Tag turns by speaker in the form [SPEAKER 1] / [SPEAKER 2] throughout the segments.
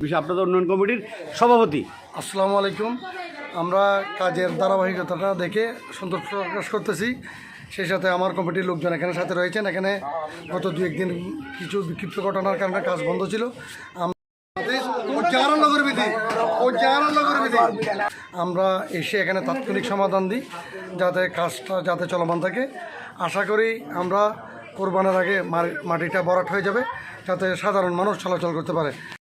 [SPEAKER 1] আপনাদের উন্নয়ন কমিটির সভাপতি।
[SPEAKER 2] আসসালামু আলাইকুম। আমরা কাজের ধারাবাহিকতাটা দেখে সন্তোষ প্রকাশ করতেছি। সেই সাথে আমার কমিটির লোকজন এখানে সাথে রয়েছেন। এখানে গত দু, একদিন কিছু বিক্ষিপ্ত ঘটনার কারণে কাজ বন্ধ ছিল। আম- আমরা এসে এখানে তাৎক্ষণিক সমাধান দিই, যাতে কাজটা, যাতে চলমান থাকে। আশা করি আমরা কোরবানের আগে মাটিটা বরাট হয়ে যাবে, যাতে সাধারণ মানুষ চলাচল করতে পারে।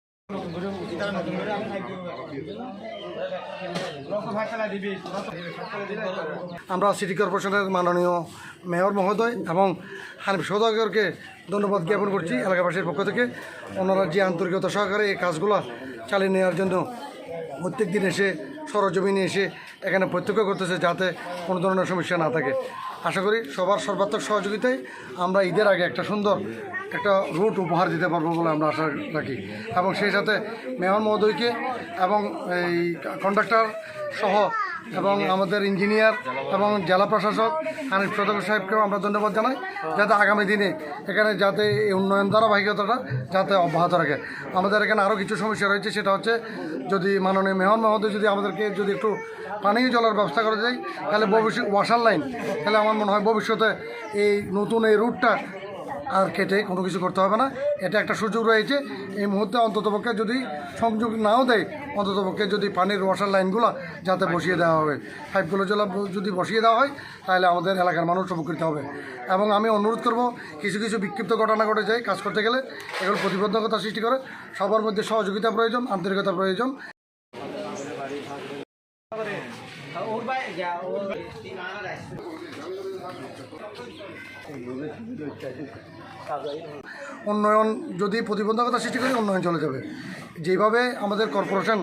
[SPEAKER 2] আমরা সিটি কর্পোরেশনের মাননীয় মেয়র মহোদয় এবং হানিফ সৌদাগরকে ধন্যবাদ জ্ঞাপন করছি এলাকাবাসীর পক্ষ থেকে। ওনারা যে আন্তরিকতা সহকারে এই কাজগুলো চালিয়ে নেওয়ার জন্য প্রত্যেক দিন এসে সরজমিনে এসে এখানে প্রত্যক্ষ করতেছে যাতে কোনো ধরনের সমস্যা না থাকে। আশা করি সবার সর্বাত্মক সহযোগিতায় আমরা ঈদের আগে একটা সুন্দর একটা রুট উপহার দিতে পারব বলে আমরা আশা রাখি। এবং সেই সাথে মেয়র মহোদয়কে এবং এই কন্ডাক্টর সহ এবং আমাদের ইঞ্জিনিয়ার এবং জেলা প্রশাসক হানিফ সদর সাহেবকেও আমরা ধন্যবাদ জানাই, যাতে আগামী দিনে এখানে যাতে এই উন্নয়ন ধারাবাহিকতাটা যাতে অব্যাহত রাখে। আমাদের এখানে আরও কিছু সমস্যা রয়েছে, সেটা হচ্ছে যদি মাননীয় মেহর মহোদয় যদি আমাদেরকে যদি একটু পানীয় জলের ব্যবস্থা করে দেয়, তাহলে ভবিষ্যৎ ওয়াশার লাইন, তাহলে আমার মনে হয় ভবিষ্যতে এই নতুন এই রুটটা আর কেটে কোনো কিছু করতে হবে না। এটা একটা সুযোগ রয়েছে। এই মুহূর্তে অন্ততপক্ষে যদি সংযোগ নাও দেয়, অন্ততপক্ষে যদি পানির ওয়াশার লাইনগুলো যাতে বসিয়ে দেওয়া হবে পাইপগুলো জল যদি বসিয়ে দেওয়া হয়, তাহলে আমাদের এলাকার মানুষ উপকৃত হবে। এবং আমি অনুরোধ করব, কিছু কিছু বিক্ষিপ্ত ঘটনা ঘটে যায় কাজ করতে গেলে। এগুলো প্রতিবন্ধকতা সৃষ্টি করে। সবার মধ্যে সহযোগিতা প্রয়োজন, আন্তরিকতা প্রয়োজন। উন্নয়ন, যদি প্রতিবন্ধকতা সৃষ্টি করে উন্নয়ন চলে যাবে। যেভাবে আমাদের কর্পোরেশন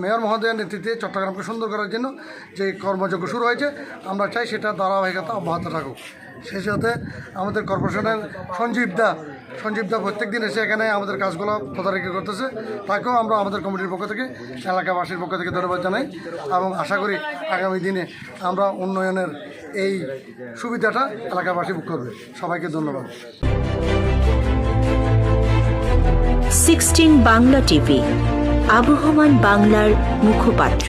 [SPEAKER 2] মেয়র মহোদয়ের নেতৃত্বে চট্টগ্রামকে সুন্দর করার জন্য যে কর্মযজ্ঞ শুরু হয়েছে, আমরা চাই সেটা ধারাবাহিকতা অব্যাহত থাকুক। সেই সাথে আমাদের কর্পোরেশনের সঞ্জীব দা সঞ্জীব দা প্রত্যেক দিন এসে এখানে আমাদের কাজগুলো তদারকি করতেছে। তাকেও আমরা আমাদের কমিটির পক্ষ থেকে, এলাকাবাসীর পক্ষ থেকে ধন্যবাদ জানাই এবং আশা করি আগামী দিনে আমরা উন্নয়নের এই সুবিধাটা এলাকাবাসী ভোগ করবে। সবাইকে ধন্যবাদ।
[SPEAKER 3] সিক্সটিন বাংলা টিভি, আবহমান বাংলার মুখপাত্র।